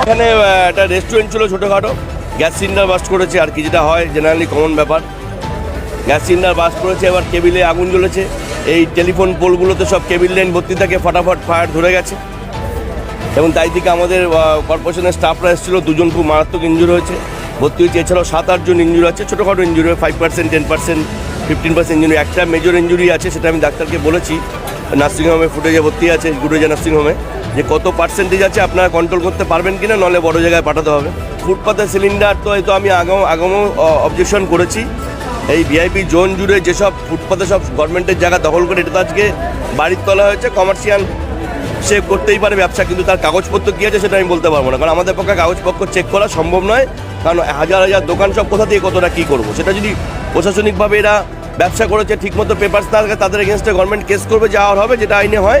এখানে একটা রেস্টুরেন্ট ছিল ছোটোখাটো। গ্যাস সিলিন্ডার বাস্ট করেছে, আর কি যেটা হয় জেনারেলি কমন ব্যাপার। গ্যাস সিলিন্ডার বাস্ট করেছে, এবার কেবিলে আগুন জ্বলেছে। এই টেলিফোন পোলগুলোতে সব কেবিল লাইন ভর্তি থাকে, ফটাফট ফায়ার ধরে গেছে। এবং তাই থেকে আমাদের কর্পোরেশনের স্টাফরা এসেছিল, দুজন খুব মারাত্মক ইঞ্জুরি হয়েছে। ভর্তি হয়েছে, এছাড়াও সাত আটজন ইঞ্জুরি আছে, ছোটোখাটো injury five percent ten percent fifteen percent injury একটা মেজর ইঞ্জুরি আছে, সেটা আমি ডাক্তারকে বলেছি। নার্সিংহোমে ফুটেজে ভর্তি আছে গুরুজা নার্সিংহোমে। যে কত পার্সেন্টেজ আছে আপনারা কন্ট্রোল করতে পারবেন কি না নলে বড় জায়গায় পাঠাতে হবে। ফুটপাতের সিলিন্ডার তো এই তো আমি আগম আগম অবজেকশন করেছি। এই ভিআইপি জোন জুড়ে যেসব ফুটপাতে সব গভর্নমেন্টের জায়গা দখল করে, এটা তো আজকে বাড়ির তলা হয়েছে কমার্শিয়াল সে করতেই পারে ব্যবসা, কিন্তু তার কাগজপত্র কী আছে সেটা আমি বলতে পারব না। কারণ আমাদের পক্ষে কাগজপত্র চেক করা সম্ভব নয়, কারণ হাজার হাজার দোকান সব কোথা থেকে কতটা কী করব? সেটা যদি প্রশাসনিকভাবে এরা ব্যবসা করেছে, ঠিকমতো পেপারস না তাদের এগেনস্টে গভর্নমেন্ট কেস করবে যাওয়ার হবে, যেটা আইনে হয়।